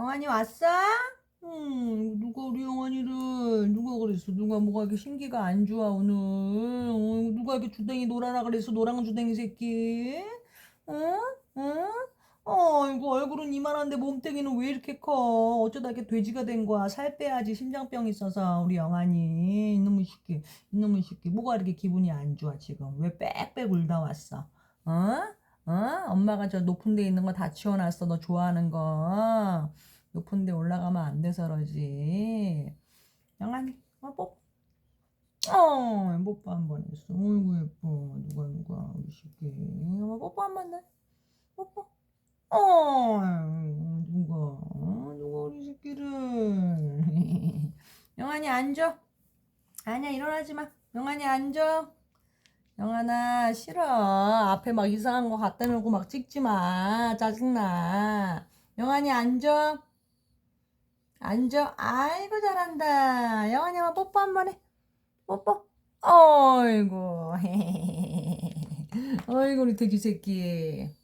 영환이 왔어? 음, 누가 우리 영환이를 누가 그랬어? 누가 뭐가 이렇게 신기가 안 좋아 오늘? 어, 누가 이렇게 주댕이 놀아라 그랬어? 노랑 주댕이 새끼? 응? 응? 어, 이거 얼굴은 이만한데 몸뚱이는 왜 이렇게 커? 어쩌다 이렇게 돼지가 된 거야? 살 빼야지 심장병 있어서 우리 영환이 이놈의 새끼, 이놈의 새끼 뭐가 이렇게 기분이 안 좋아 지금? 왜 빽빽 울다 왔어? 어? 어? 엄마가 저 높은 데 있는 거 다 치워놨어. 너 좋아하는 거. 높은 데 올라가면 안 돼서 그러지. 영환이, 어, 뽀. 어, 뽀뽀 한 번 했어. 어이구, 예뻐. 누가, 누가, 우리 새끼. 어, 뽀뽀 한 번 해. 뽀뽀. 어, 누가, 어, 누가 우리 새끼를. 영환이 앉아. 아니야, 일어나지 마. 영환이 앉아. 영환아 싫어. 앞에 막 이상한 거 갖다 놓고 막 찍지 마 짜증나. 영환이 앉아 앉아 아이고 잘한다. 영환이 한번 뽀뽀 한 번 해. 뽀뽀. 어이구. 어이구 우리 돼지 새끼